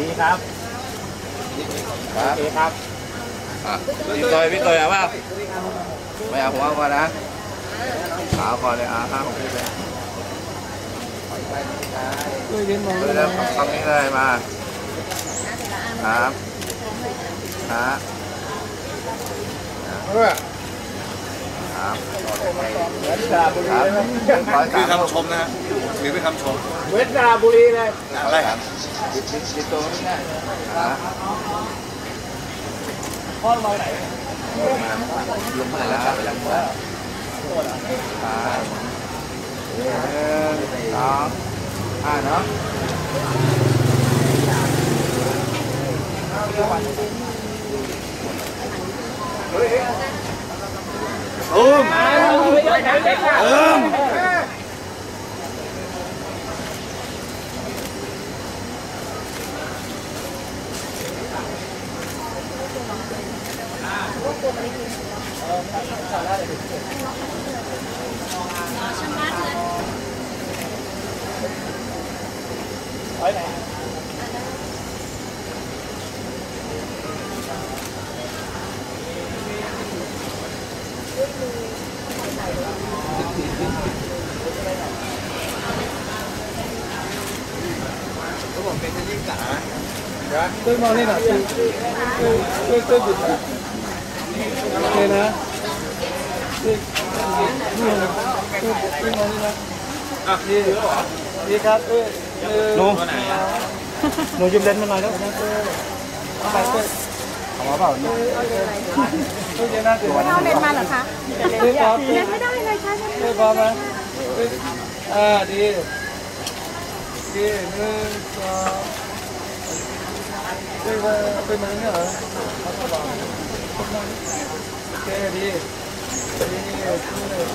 ดีครับครับโอเคครับอะพี่เตยพี่เตยเอาเปล่าไม่เอาผมเอาก่อนนะขาวก่อนเลยอะห้าของพี่เลยช่วยเย็นมองเลยแล้วฝั่งนี้เลยมาครับครับครับเวสระบุรีครับเลยขอคือสามคำชมนะฮะ ถือเป็นคำชมเวสระบุรีเลยอะไรครับดิดดิดดิด ตัวนี้นะครับพ่อ เราไหนลงมาแล้วครับลงมาครับหนึ่งสองห้าเนาะตูมเออเขาบอกเป็นยิ่งจ๋าช่วยมองนี่หน่อยช่วยช่วยช่วยช่วยบิดหน่อยโอเคนะช่วยนี่นะช่วยช่วยมองนี่นะดีดีครับเอ้ยหนูหนูยืมเลนส์มาหน่อยแล้วนะเอ้ยเอาไปเอ้ยเอามาเปล่าเนี่ยช่วยเย็นนะเดี๋ยวเอาเลนมาเหรอคะช่วยพร้อมเลนไม่ได้เลยค่ะช่วยพร้อมนะอ่าดีดีหนึ่งสองช่วยมาช่วยมาเนี่ยเหรอ โอเคดีดีช่วยหนึ่ง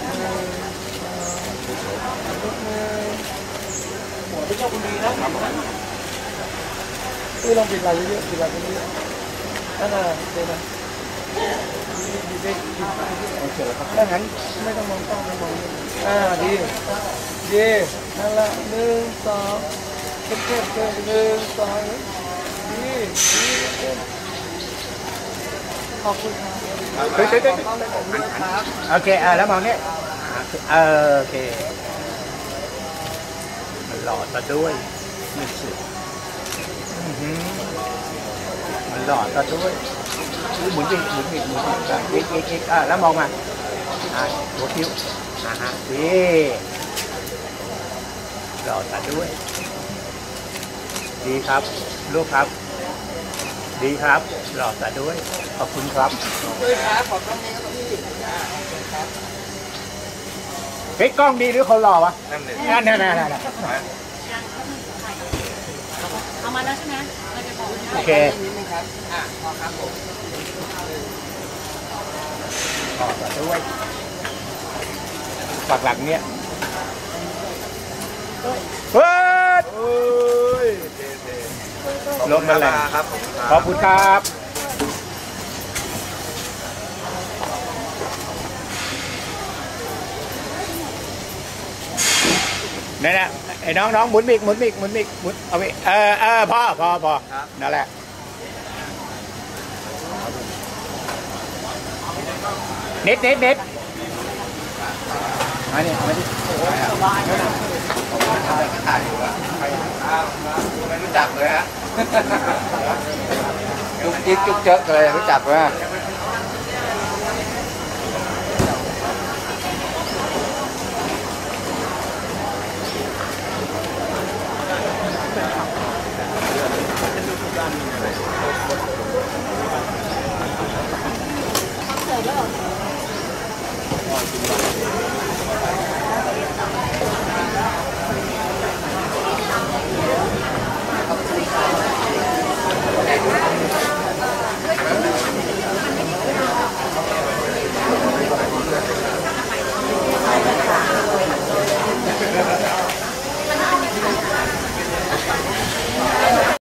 สองยกมือหัวไม่ชอบคนดีนะช่ลองปิดไหลเยอะๆปิดไหลเยอะๆนั่นน่ะเดี๋ยวนะดีดีดีโอเคแล้วครับถ้างั้นไม่ต้องมองต้องไม่มองอ่าดีดีนั่นละหนึ่งสองเก็บเก็บเก็บหนึ่งสองดีดีเก็บขอบคุณครับ เฮ้ยเฮ้ยเฮ้ยโอเคเออแล้วมองเนี่เออโอเคมันหล่อซะด้วยนี่สิอื้อหือมันหล่อซะด้วยหมุนอีกหมุนอีกหมุนอีกอีกอีกอีกอะแล้วมองมาอะหัวคิ้วอ่าฮะดีหล่อซะด้วย ดีครับลูกครับ ดีครับหล่อซะด้วย ขอบคุณครับเฮ้ยกล้องดีหรือคนหล่อวะนั่นเลยนั่นนั่นนั่นนั่นเอามาแล้วใช่ไหมเราจะบอกโอเคต่อต่อด้วยปากหลังเนี้ยเฮ้ย โอ้ยเท่เท่ ลมมันแรงครับ ขอบคุณครับนั่นแหละไอ้น้องน้องหมุนมิกหมุนมิกหมุนมิกหมุนเอาไปเออเออพอพอพอนั่นแหละเน็ตเน็ตเน็ตมาเนี่ยมาดิถ่ายอยู่อะไม่รู้จักเลยฮะ จุกจิ๊กจุกเจ๊